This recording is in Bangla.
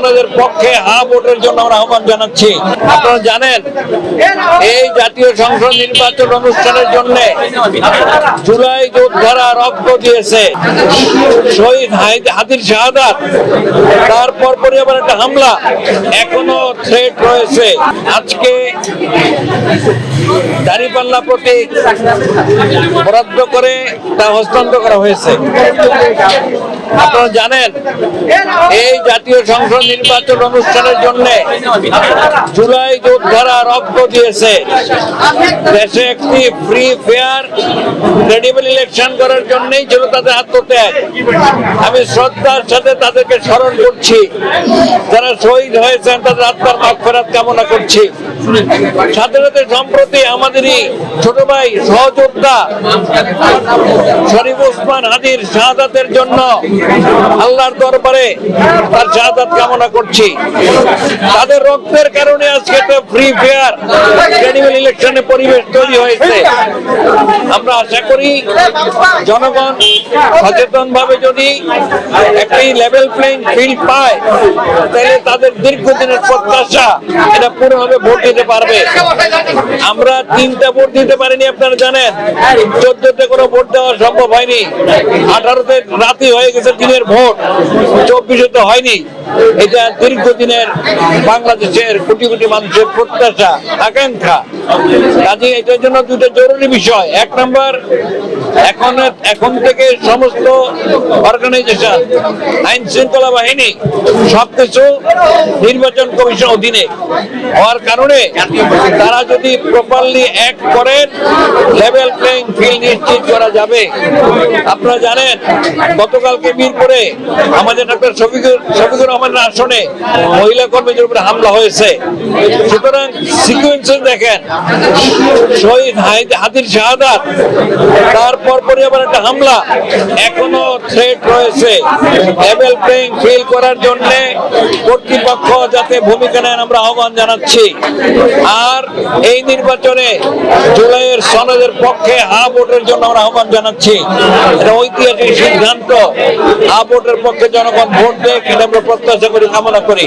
সনদের পক্ষে হা ভোটের জন্য আমরা আহ্বান জানাচ্ছি। আপনারা জানেন, এই জাতীয় সংসদ নির্বাচন অনুষ্ঠানের জন্য জুলাই যোদ্ধারা রক্ত দিয়েছে। শহীদ হাদির শাহাদাত তারপর পরে আবার একটা হামলা, এখনও থ্রেট রয়েছে। আজকে দাঁড়িপাল্লা প্রতীক বরাদ্দ করে তা হস্তান্তর করা হয়েছে। আপনারা জানেন, এই জাতীয় সংসদ নির্বাচন অনুষ্ঠানের জন্য জুলাই যোদ্ধারা রক্ত দিয়েছে। দেশে একটি ফ্রি ফেয়ার ক্রেডিবল ইলেকশন করার জন্যই ছিল তাদের আত্মত্যাগ। আমি শ্রদ্ধার সাথে তাদেরকে স্মরণ করছি। যারা শহীদ হয়েছেন, তাদের আত্মার মাগফেরাত কামনা করছি। সাথে সাথে সম্প্রতি আমাদেরই ছোট ভাই সহযোদ্ধা শরীফ ওসমান হাদির শাহাদাতের জন্য আল্লাহর দরবারে তার শাহাদাত কামনা করছি। তাদের রক্তের কারণে আজকে তো ফ্রি ফেয়ার ক্রেডিবল ইলেকশনের পরিবেশ তৈরি হয়েছে। আমরা আশা করি জনগণ সচেতন ভাবে যদি একটি লেভেল প্লেইং ফিল্ড পায়, তাহলে তাদের দীর্ঘদিনের প্রত্যাশা এটা পুরো হবে ভোট দিতে পারবে। আমরা তিনটা ভোট দিতে পারিনি, আপনারা জানেন। চোদ্দতে কোনো ভোট দেওয়া সম্ভব হয়নি। আঠারোতে রাতি হয়ে গেছে দিনের ভোট। চব্বিশে তো হয়নি। এটা দীর্ঘদিনের বাংলাদেশের কোটি কোটি মানুষের প্রত্যাশা, আকাঙ্ক্ষা। কাজে এটার জন্য দুটো জরুরি বিষয়। এক নম্বর, এখন এখন থেকে সমস্ত অর্গানাইজেশন আইন শৃঙ্খলা বাহিনী, সবকিছু নির্বাচন কমিশন অধীনে। হওয়ার কারণে তারা যদি প্রপারলি অ্যাক্ট করেন লেভেল প্লেইং ফিল্ড নিশ্চিত করা যাবে। আপনারা জানেন, গতকালকে মিরপুরে আমাদের ডাক্তার শফিকুর শফিকুর রহমানের আসনে মহিলা কর্মীদের উপরে হামলা হয়েছে। সুতরাং সিকুয়েন্সেস দেখেন, শহীদ হাদির শাহাদাত তারপর পরে আবার একটা হামলা। এখনও থ্রেট রয়েছে। লেভেল প্লেইং ফিল করার জন্য কর্তৃপক্ষ যাতে ভূমিকা নেন, আমরা আহ্বান জানাচ্ছি। আর এই নির্বাচনে জুলাইয়ের সনদের পক্ষে হা ভোটের জন্য আমরা আহ্বান জানাচ্ছি। এটা ঐতিহাসিক সিদ্ধান্ত। হা ভোটের পক্ষে জনগণ ভোট দেয় এটা আমরা প্রত্যাশা করি, কামনা করি।